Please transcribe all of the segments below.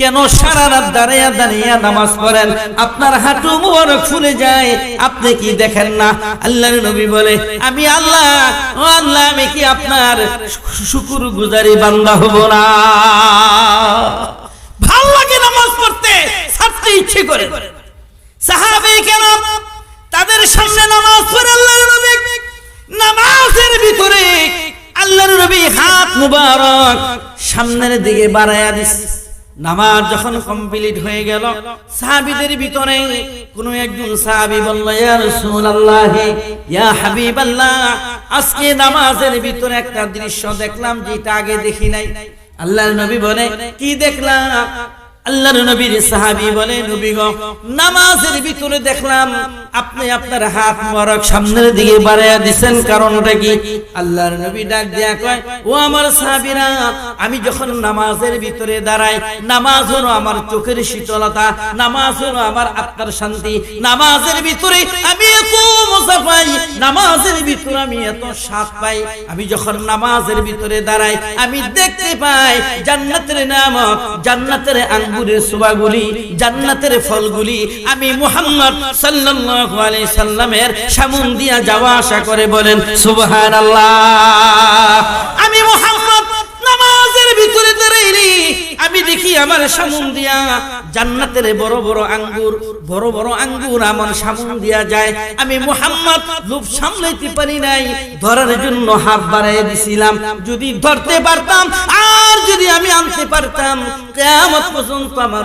কেন সারা রাত দাঁড়িয়ে দাঁড়িয়ে নামাজ পড়েন? আপনার হাঁটু মুবারক ফুলে যায়, আপনি কি দেখেন না? আল্লাহর নবী বলে, আমি আল্লাহ, ও আল্লাহ, আমি কি আপনার শুকুর গুজারি বান্দা হব না? ভালো লাগে নামাজ পড়তে ছাড়তে ইচ্ছে করে। সাহাবে কেন তাদের সামনে নামাজ পড়ে আল্লাহর নবী। নামাজের ভিতরে আল্লাহর নবী হাত মুবারক সামনের দিকে বাড়ায়া দিছে। নামাজ যখন কমপ্লিট হয়ে গেল, সাহাবিদের ভিতরে কোন একজন সাহাবী বলল, ইয়া রাসূলুল্লাহ, ইয়া হাবিবাল্লাহ, আজকে নামাজের ভিতরে একটা দৃশ্য দেখলাম যেটা আগে দেখি নাই। আল্লাহর নবী বলে, কি দেখলাম? আল্লাহর নবীর সাহাবী বলে, নবী গো, নামাজের ভিতরে দেখলাম আপনি আপনার হাত মোবারক সামনের দিকে বাড়াইয়া দিবেন কারণটা কি? আল্লাহর নবী ডাক দেয়া কয়, ও আমার সাহাবীরা, আমি যখন নামাজের ভিতরে দাঁড়াই, নামাজ হলো আমার চোখের শীতলতা, নামাজ হলো আমার আত্মার শান্তি, নামাজের ভিতরে আমি পাই নামাজের আমি এত স্বাদ পাই। আমি যখন নামাজের ভিতরে দাঁড়াই, আমি দেখতে পাই জান্নাতের নামক জান্নাতের আঙ্গুরের সুবাগুলি জান্নাতের ফলগুলি। আমি মুহাম্মদ সাল্লাল্লাহু আলাইহি সাল্লামের সামুন দিয়া যাওয়া আশা করে বলেন, সুবহানাল্লাহ। আমি আমার সামুন দিয়া জান্নাতের বড় বড় আঙ্গুর, বড় বড় আঙ্গুর আমার সামুন দিয়া যায়। আমি মুহাম্মদ লোভ সামলাইতে পারি নাই, ধরার জন্য হাত বাড়াই দিছিলাম। যদি ধরতে পারতাম, আর যদি আমি আনতে পারতাম, কিয়ামত পর্যন্ত আমার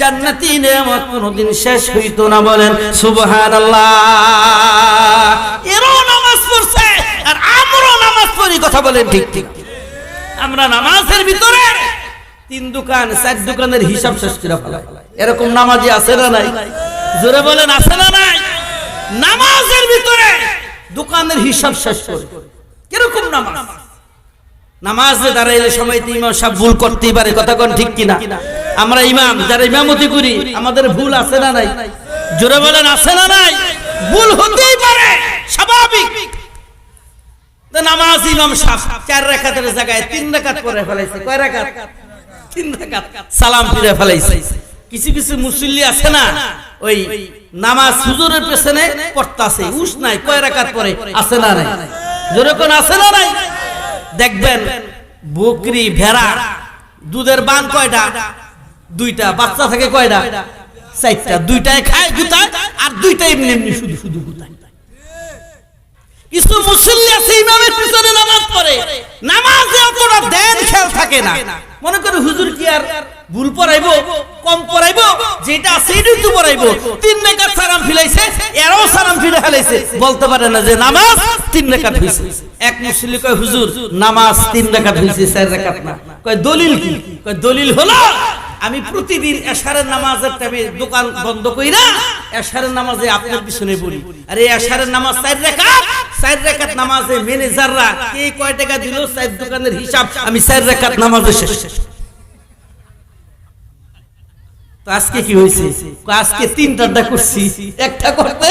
জান্নাতি নিয়ামত কোনোদিন শেষ হইতো না বলেন, সুবহানাল্লাহ। এরও নামাজ পড়ছে, আর নামাজ পড়ি, কথা বলেন ঠিক ঠিক। আমরা নামাজের ভিতরে তিন দোকান চার দোকানের হিসাব শেষ করে ফেলাই। এরকম নামাজি আছে না নাই? জোরে বলেন আছে না নাই? নামাজের ভিতরে দোকানের হিসাব শেষ করে। কীরকম নামাজ? নামাজে দাঁড়াইলে ইমাম সব ভুল করতেই পারে কথা কোন ঠিক কিনা? আমরা ইমাম যারা ইমামতি করি আমাদের ভুল আছে না নাই? জোরে বলেন আছে না নাই? ভুল হতেই পারে স্বাভাবিক। নামাজ ইমাম সাহ চার রেখাতের জায়গায় তিন রেখাত করে ফেলাইছে। কয় রেখাত? সালাম ফিরে ফেলাইছে। কিছু কিছু মুসল্লি আছে না, ওই নামাজ হুজুরের পেছনে পড়তাছে, উস নাই, কয় রেখাত পরে, আছে না নাই? জোরে কোন আছে না নাই? দেখবেন বকরি, ভেড়া, দুধের বান কয়টা? দুইটা, বাচ্চা থাকে কয়টা? চারটা, দুইটাই খায় গুতায়, আর দুইটা এমনি এমনি শুধু শুধু গুতায়। কিছু মুসল্লি আছে, ইমামের পিছনে নামাজ পড়ে। নামাজে অতটা দেন খেয়াল থাকে না। মনে করে হুজুর কি আর ভুল পড়াইবো, কম পড়াইবো? যেটা আছে এটাই তো পড়াইবো। তিন রেখাত সালাম ফিলাইছে এরও সালাম ফিরে ফেলাইছে। বলতে পারে না যে নামাজ তিন রেখাত হইছে। এক মুসল্লি কয়, হুজুর, নামাজ তিন রেখাত হইছে, চার রেখাত না। কয়, দলিল কি? কয়, দলিল হলো, আমি প্রতিদিন এশারের নামাজের টাইমে দোকান বন্ধ করি না, এশারের নামাজে আপনার পিছনে বলি। আরে, এশারের নামাজ চার রেখাত? রেখাত নামাজে কে কয় টাকা দিল দোকানের হিসাব আমি রেখাত নামাজে শেষ। তো আজকে কি হয়েছে? আজকে তিনটা করছি, একটা করতে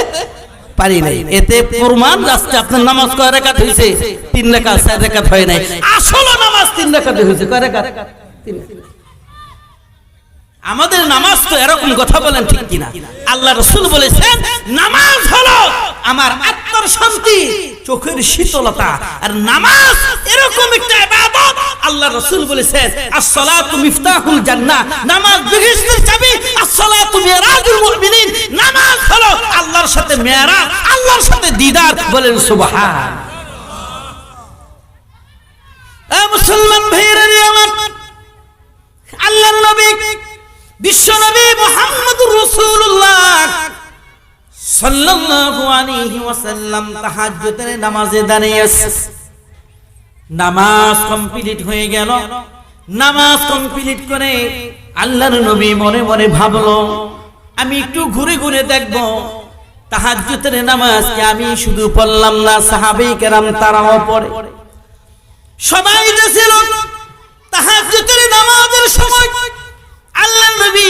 পারি নাই। এতে প্রমাণ আজকে আপনার নামাজ কয় রেখাত হয়েছে? তিন চার রেখাত হয় নাই। নামাজ তিন রেখাতে হয়েছে, কয় রেখাত? তিন। আমাদের নামাজ তো এরকম কথা বলেন ঠিক কিনা? আল্লাহ রসুল বলেছেন, নামাজ হলো আমার আত্মার শান্তি চোখের শীতলতা আর নামাজ এরকম একটা ইবাদত আল্লাহ রসুল বলেছেন as-salatu মিফতাহুল জান্নাহ। নামাজ বেহেশতের চাবি as-salatu মিরাজুল মুমিনিন। নামাজ হলো আল্লাহর সাথে মেরাজ, আল্লাহর সাথে দিদার বলেন সুবহান। এ মুসলমান ভাইয়েরা রে আমার, আল্লাহর নবী, বিশ্ব নবী মুহাম্মদুর রাসূলুল্লাহ। নামাজে দাঁড়িয়েছে। নামাজ কমপ্লিট হয়ে গেল। নামাজ কমপ্লিট করে মনে মনে ভাবলো, আমি একটু ঘুরে ঘুরে দেখব, তাহাজ্জুদের নামাজকে আমি শুধু পড়লাম না সাহাবেই কেরাম তারাও পড়ে। সবাই ছিল নামাজের সময় আল্লাহ নবী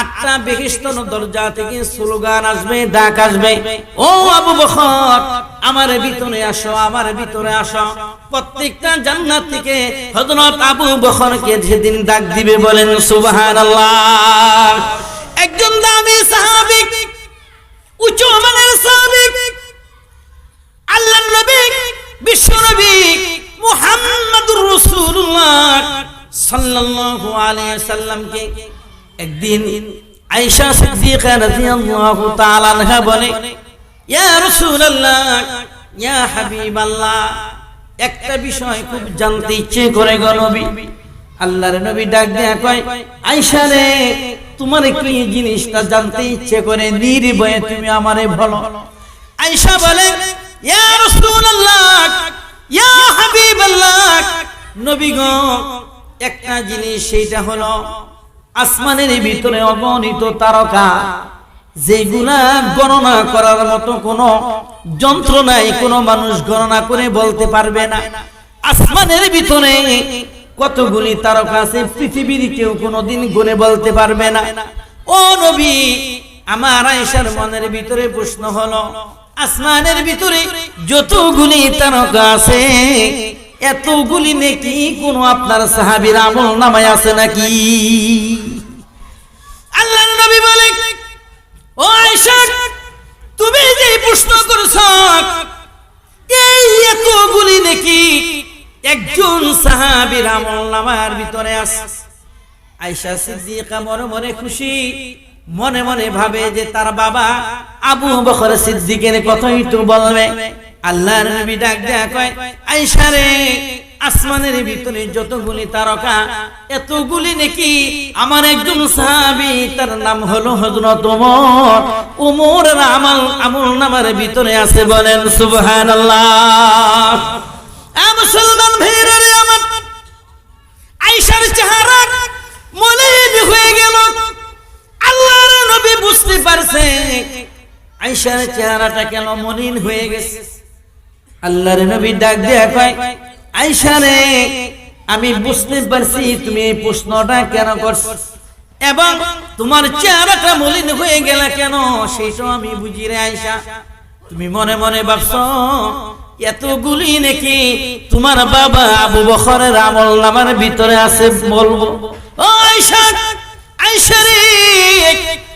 আটটা বেহিস্তন দরজা থেকে স্লোগান আসবে, ডাক আসবে। ও আবু বকর আমার ভিতরে আসো, আমার ভিতরে আসো। প্রত্যেকটা জান্নাত থেকে হযরত আবু বকরকে যেদিন ডাক দিবে বলেন, সুবহানাল্লাহ। একজন দামি সাহাবী উচ্চ মানের সাহাবী আল্লাহ নবী, বিশ্ব নবী মুহাম্মদুর রাসূলুল্লাহ সাল্লাল্লাহু আলাইহি সাল্লামকে একদিন আয়েশা সিদ্দিকা রাদিয়াল্লাহু তাআলা আনহা বলে, ইয়া রাসূলুল্লাহ, ইয়া হাবিবাল্লাহ, একটা বিষয় খুব জানতে ইচ্ছে করে গো নবী। আল্লাহর নবী ডাক দেয়া কয়, আয়েশা রে, তোমার কি জিনিসটা জানতে ইচ্ছে করে, নির্ভয়ে তুমি আমারে বলো। আয়েশা বলে, ইয়া রাসূলুল্লাহ, ইয়া হাবিবাল্লাহ, নবী গো, একটা জিনিস সেইটা হলো আসমানের ভিতরে অগণিত তারকা, যেগুলা গণনা করার মতো কোনো যন্ত্র নাই, কোনো মানুষ গণনা করে বলতে পারবে না। আসমানের ভিতরে কতগুলি তারকা আছে, পৃথিবীর কেউ কোনোদিন গুনে বলতে পারবে না। ও নবী, আমার আয়েশার মনের ভিতরে প্রশ্ন হলো, আসমানের ভিতরে যতগুলি তারকা আছে এতগুলি নাকি কোন আপনার সাহাবীর আমল নামায় আছে নাকি? আল্লাহ নবী বলে, ও আয়েশা, তুমি যে প্রশ্ন করছ, এই এতগুলি নেকি একজন সাহাবীর আমল নামার ভিতরে আছে। আয়েশা সিদ্দিকা মনে খুশি মনে মনে ভাবে যে তার বাবা আবু বকর সিদ্দিকের কথাই তো বলবে। আল্লাহর নবী ডাক দেয়া কয়, আয়েশা রে, আসমানের ভিতরে যতগুলি তারকা, এতগুলি নাকি, আমার একজন সাহাবী, তার নাম হলো হযরত ওমর। ওমরের আমল আমল নামার ভিতরে আছে বলেন, সুবহানাল্লাহ। মুসলমান ভাইরা রে আমার, আয়েশার চেহারা মলিন হয়ে গেল। বুঝতে পারছে। আয়েশার চেহারাটা কেন মলিন হয়ে গেছে? আল্লাহর নবী ডাক দেয়া কয়, আয়েশা রে, আমি বুঝতে পারছি তুমি এই প্রশ্নটা কেন করছ। এবং তোমার চেহারাটা মলিন হয়ে গেল কেন? সেটাও আমি বুঝি রে আয়েশা। তুমি মনে মনে ভাবছ, এতগুলি নাকি তোমার বাবা আবু বখরের আমল নামার ভিতরে আছে বলব? ও আইসা আয়েশা রে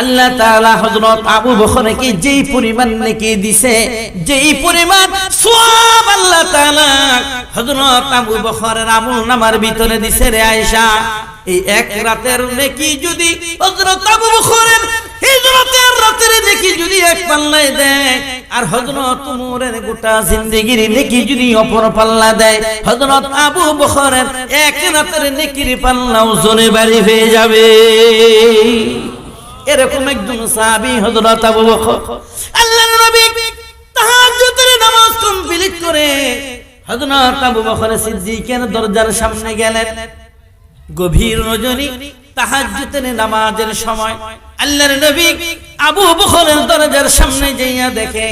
আল্লাহ তাআলা হযরত আবু বকরকে যেই পরিমাণ নেকি দিছে, যেই পরিমাণ সওয়াব আল্লাহ তাআলা হযরত আবু বকরের আমল নামার ভিতরে দিছে রে আয়েশা। এই এক রাতের নেকি যদি হযরত আবু বকরের হিজরতের রাতের নেকি যদি এক পাল্লায় দেয়, আর হযরত উমরের গোটা জিন্দেগির নেকি যদি অপর পাল্লা দেয়, হযরত আবু বকরের এক রাতের নেকির পাল্লাও জনে বাড়ি হয়ে যাবে। এরকম একজন সাহাবী হযরত আবু বকর। আল্লাহর নবী তাহাজ্জুদের নামাজ কমপ্লিট করে হযরত আবু বকর সিদ্দিকের দরজার সামনে গেলেন। গভীর রজনী তাহাজ্জুদের নামাজের সময় আল্লাহর নবী আবু বকরের দরজার সামনে যাইয়া দেখে,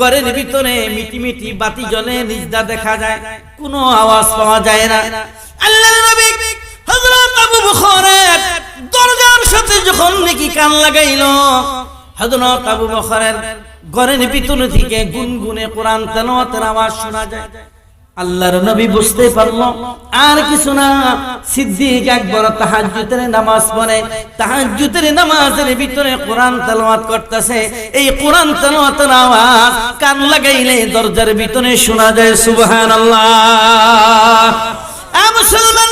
ঘরের ভিতরে মিটি মিটি বাতি জ্বলে নিজদা দেখা যায়, কোনো আওয়াজ পাওয়া যায় না। আল্লাহর নবী হযরত আবু বকরের সাথে যখন নাকি কান লাগাইল আবু বকরের ঘরের থেকে গুনগুনে কোরআন তেলাওয়াতের আওয়াজ শোনা যায়। আল্লাহর নবী বুঝতে পারল, আর কিছু না। সিদ্দিক একবার নামাজ পড়ে নামাজের ভিতরে কোরআন করতেছে। এই কোরআন তেলাওয়াতের আওয়াজ কান লাগাইলে দরজার ভিতরে শোনা যায়, সুবহানাল্লাহ। আ মুসলমান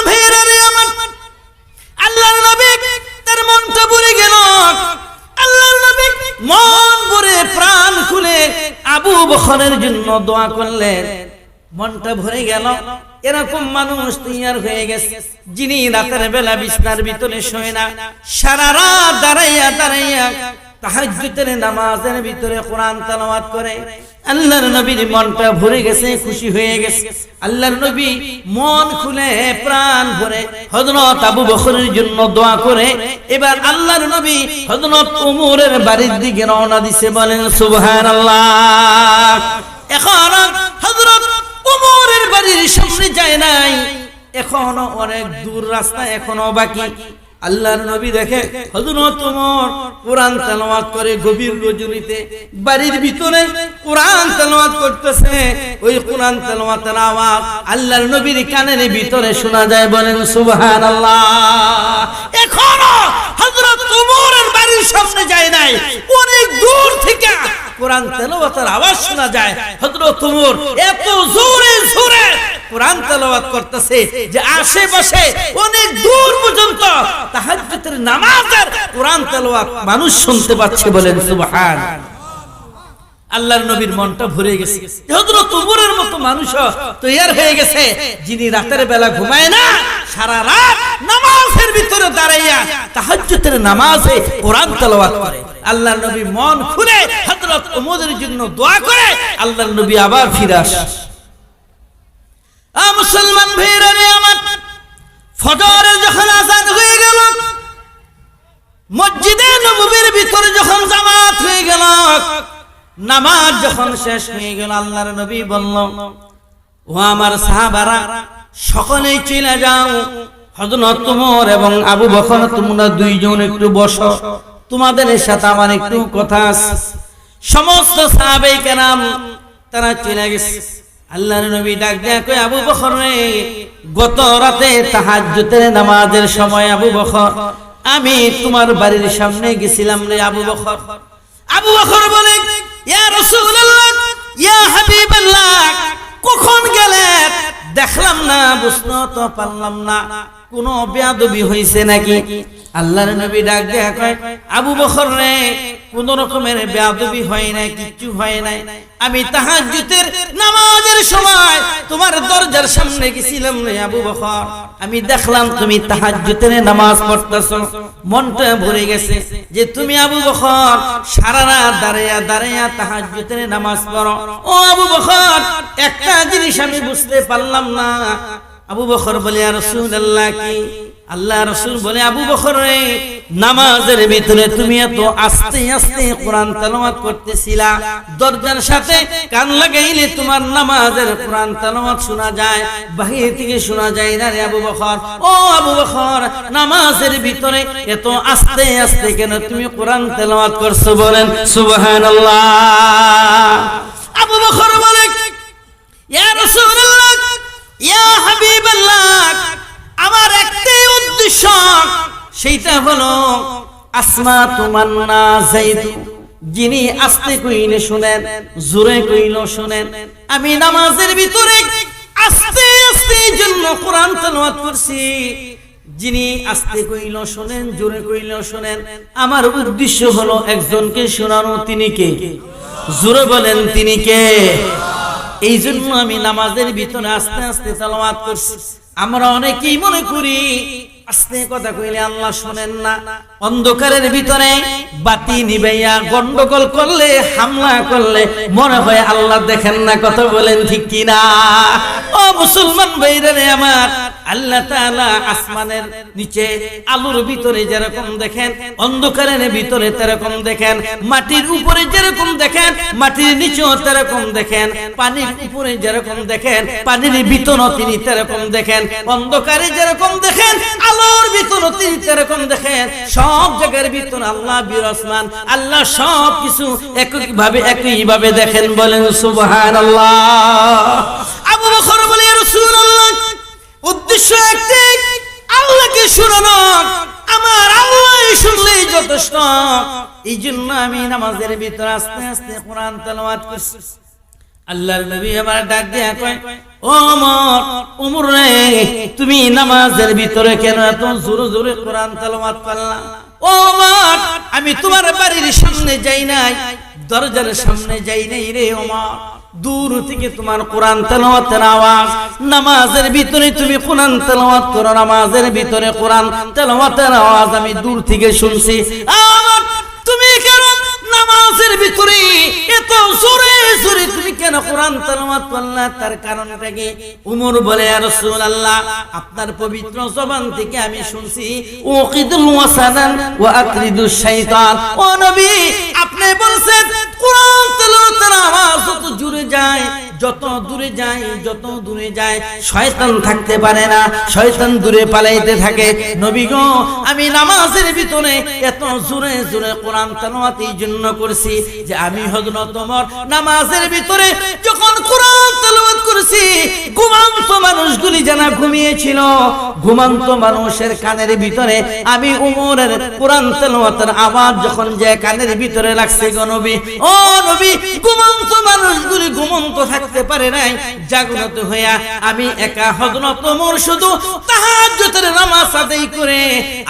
রে আমার, আল্লাহর নবী তার মনটা ভরে গেল। আল্লাহর নবী মন ভরে প্রাণ খুলে আবু বখরের জন্য দোয়া করলেন। মনটা ভরে গেল। এরকম মানুষ তৈয়ার হয়ে গেছে। যিনি রাতের বেলা বিছনার ভিতরে শোয় না, সারা রাত দাঁড়াইয়া দাঁড়াইয়া নামাজের ভিতরে কোরআন করে। আল্লাহর নবীর মনটা ভরে গেছে, খুশি হয়ে গেছে। আল্লাহর নবী মন খুলে প্রাণ ভরে হযরত আবু বকরের জন্য দোয়া করে। এবার আল্লাহর নবী হযরত ওমরের বাড়ির দিকে রওনা দিছে, বলেন, সুবহানাল্লাহ। এখন হযরত ওমরের বাড়ির সামনে যায় নাই। এখনও অনেক দূর রাস্তা এখনও বাকি। আল্লাহর নবী দেখে হযরত ওমর কোরআন তেলাওয়াত করে গভীর রজনীতে বাড়ির ভিতরে কোরআন তেলাওয়াত করতেছে, ওই কোরআন তেলাওয়াতের আওয়াজ আল্লাহর নবীর কানের ভিতরে শোনা যায় বলেন, সুবহানাল্লাহ। এখনও হযরত ওমরের সামনে যায় নাই। অনেক দূর থেকে কোরআন আওয়াজ শোনা যায়। এত জোরে জোরে কোরআন করতেছে যে আশেপাশে অনেক দূর পর্যন্ত তাহাজ্জুদের নামাজের কোরআন মানুষ শুনতে পাচ্ছে বলেন সুবহান। আল্লাহর নবীর মনটা ভরে গেছে। হযরত ওমরের মতো মানুষ তৈয়ার হয়ে গেছে। যিনি রাতের বেলা ঘুমায় না, সারা রাত নামাজের ভিতরে দাঁড়াইয়া তাহাজ্জুদের নামাজে কোরআন তেলাওয়াত করে। আল্লাহর নবী মন খুলে হযরত ওমরের জন্য দোয়া করে আল্লাহর নবী আবার ফিরে আসে। আ মুসলমান ভাইরা রে আমার ফজরের যখন আজান হয়ে গেল, মসজিদে নববীর ভিতরে যখন জামাত হয়ে গেল, নামাজ যখন শেষ হয়ে গেল, আল্লাহর নবী বলল, ও আমার সাহাবারা, সকলেই চলে যাও তোমর এবং আবু বকর, তোমরা দুইজন একটু বসো। তোমাদের সাথে আমার একটু কথা সমস্ত তারা চলে গেছে। আল্লাহর নবী ডাক কই আবু বকর রে, গত রাতে তাহাজ্জুদের নামাজের সময় আবু বকর, আমি তোমার বাড়ির সামনে গেছিলাম রে আবু বকর। আবু বকর বলে, ইয়া রাসূলুল্লাহ, ইয়া হাবিবাল্লাহ, কখন গেলে দেখলাম না বুঝতে তো পারলাম না। কোন বেয়াদবি হয়েছে নাকি? আল্লাহর নবী ডাক দেয়া কয়, আবু বখর রে কোন রকমের হয় নাই, কিচ্ছু হয় নাই। আমি নামাজের সময় তোমার দরজার সামনে গেছিলাম আবু আমি দেখলাম তুমি তাহাজ্জুদের নামাজ পড়তেছো। মনটা ভরে গেছে যে তুমি আবু বকর, সারা রাত দাঁড়াইয়া দাঁড়াইয়া তাহাজ্জুদের নামাজ পড়ো। ও আবু বকর, একটা জিনিস আমি বুঝতে পারলাম না। আবু বকর বলে আর রাসূলুল্লাহ, কি? আল্লাহ রসুল বলে, আবু বকর রে, নামাজের ভিতরে তুমি এত আস্তে আস্তে কোরআন তেলাওয়াত করতেছিলা। দরজার সাথে কান লাগাইলে তোমার নামাজের কোরআন তেলাওয়াত শোনা যায়, বাহির থেকে শোনা যায় না রে আবু বকর। ও আবু বকর, নামাজের ভিতরে এত আস্তে আস্তে কেন তুমি কোরআন তেলাওয়াত করছ বলেন, সুবহানাল্লাহ। আবু বকর বলে, ইয়া রাসূলুল্লাহ, ইয়া হাবিবাল্লাহ আমার একটাই উদ্দেশ্য। সেইটা হলো আসমা তোমার না যাইতু যিনি আস্তে কইলে শুনেন, জোরে কইল শুনেন। আমি নামাজের ভিতরে আস্তে আস্তে জন্য কোরআন তেলাওয়াত করছি। যিনি আস্তে কইল শোনেন, জোরে কইল শোনেন। আমার উদ্দেশ্য হলো একজনকে শোনানো, তিনি কে? জোরে বলেন, তিনি কে? এই জন্য আমি নামাজের ভিতরে আস্তে আস্তে তেলাওয়াত করছি। আমরা অনেকেই মনে করি কথা কইলে আল্লাহ শোনেন না। অন্ধকারের ভিতরে বাতি গন্ডগোল করলে, হামলা করলে মনে হয় আল্লাহ দেখেন না বলেন ঠিক কিনা। ও মুসলমান আমার, আল্লাহ আসমানের নিচে আলুর ভিতরে যেরকম দেখেন, অন্ধকারের ভিতরে তেরকম দেখেন, মাটির উপরে যেরকম দেখেন, মাটির নিচেও তেরকম দেখেন, পানির উপরে যেরকম দেখেন, পানির ভিতরও তিনি তেরকম দেখেন, অন্ধকারে যেরকম দেখেন আলোর ভিতরও তিনি তেরকম দেখেন সব জায়গার ভিতর আল্লাহ বিরাজমান আল্লাহ সব কিছু একই ভাবে দেখেন বলেন, সুবহানাল্লাহ। আবু বকর বলে রাসূলুল্লাহ, উদ্দেশ্য একটাই আল্লাহকে শুনানো, আমার আল্লাহ শুনলেই যথেষ্ট। এই জন্য আমি নামাজের ভিতরে আস্তে আস্তে কোরআন তেলাওয়াত করছি। আল্লাহর নবী আমার ডাক দিয়া কয়, ও ওমর ওমর রে, তুমি নামাজের ভিতরে কেন এত জোরে জোরে কোরআন করলা? ও ওমর আমি তোমার বাড়ির সামনে যাই নাই, দরজার সামনে যাই নাই রে ওমর দূর থেকে তোমার কোরআন তেলাওয়াতের আওয়াজ, নামাজের ভিতরে তুমি কোরআন তেলাওয়াত করো, নামাজের ভিতরে কোরআন তেলাওয়াতের আওয়াজ আমি দূর থেকে শুনছি। কোরআন তার উমর বলে রাসূলুল্লাহ, আপনার পবিত্র জবান থেকে আমি শুনছি ও নবী, আপনি বলছেন শয়তান থাকতে পারে না, শয়তান দূরে পালাইতে থাকে। আমি নামাজের ভিতরে এত জোরে জোরে কোরআন তেলাওয়াত জন্য করছি যে আমি হযরত ওমর নামাজের ভিতরে যখন কোরআন করছি। ঘুমান্ত মানুষগুলি জানা ঘুমিয়েছিল। ঘুমান্ত মানুষের কানের ভিতরে আমি উমরের কোরআন তেলাওয়াতের আওয়াজ যখন যে কানের ভিতরে লাগছে গো নবী। ও নবী ঘুমন্ত মানুষগুলি ঘুমন্ত থাকতে পারে নাই। জাগ্রত হইয়া আমি একা হযরত ওমর শুধু তাহাজ্জুদের নামাজ আদায় করে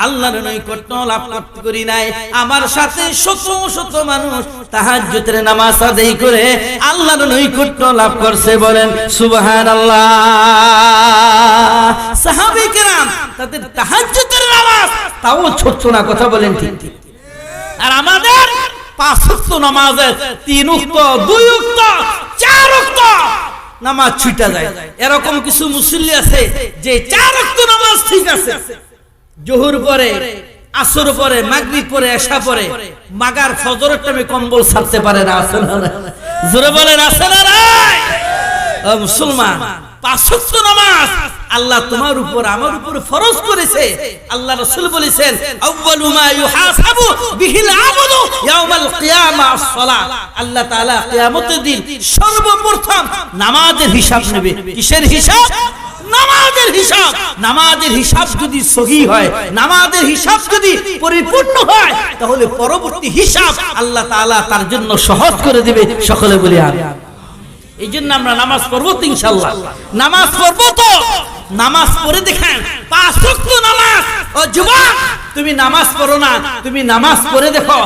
আল্লাহর নৈকট্য লাভ করতে করি নাই। আমার সাথে শত শত মানুষ তাহাজ্জুদের নামাজ আদায় করে আল্লাহর নৈকট্য লাভ করছে বলেন। এরকম কিছু মুসল্লি আছে যে চার নামাজ ঠিক আছে জোহর পরে, আসর পরে, মাগরিব পরে, এশা পরে, মাগার ফজরের টাইমে কম্বল ছাড়তে পারে না, আছে না নাই? জোরে বলেন, আছে না নাই? ও মুসলমান নামাজ আল্লাহ তোমার উপর, আমার উপর ফরজ করেছে। আল্লাহ রাসূল বলেছেন আল্লাহ দিন সর্বপ্রথম নামাজের হিসাব নেবে। কিসের হিসাব? নামাজের হিসাব। যদি সহি হয়, নামাজের হিসাব যদি পরিপূর্ণ হয়, তাহলে পরবর্তী হিসাব আল্লাহ তাআলা তার জন্য সহজ করে দিবে। সকলে বলি আমি এই জন্য আমরা নামাজ পড়ব তো ইনশাল্লাহ নামাজ পড়ব তো? নামাজ পড়ে দেখেন, পাঁচ নামাজ। ও যুবক, তুমি নামাজ পড়ো না, তুমি নামাজ পড়ে দেখো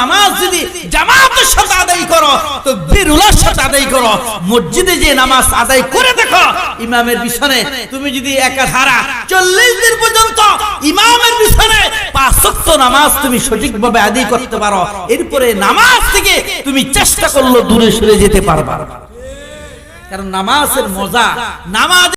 নামাজ যদি জামাতের সাথে আদায় করো তো বিরুলার সাথে আদায় করো, মসজিদে যে নামাজ আদায় করে দেখো, ইমামের পিছনে তুমি যদি একা ধারা চল্লিশ দিন পর্যন্ত ইমামের পিছনে নামাজ তুমি সঠিকভাবে আদায় করতে পারো, এরপরে নামাজ থেকে তুমি চেষ্টা করল দূরে সরে যেতে পারবা। কারণ নামাজের মজা, নামাজ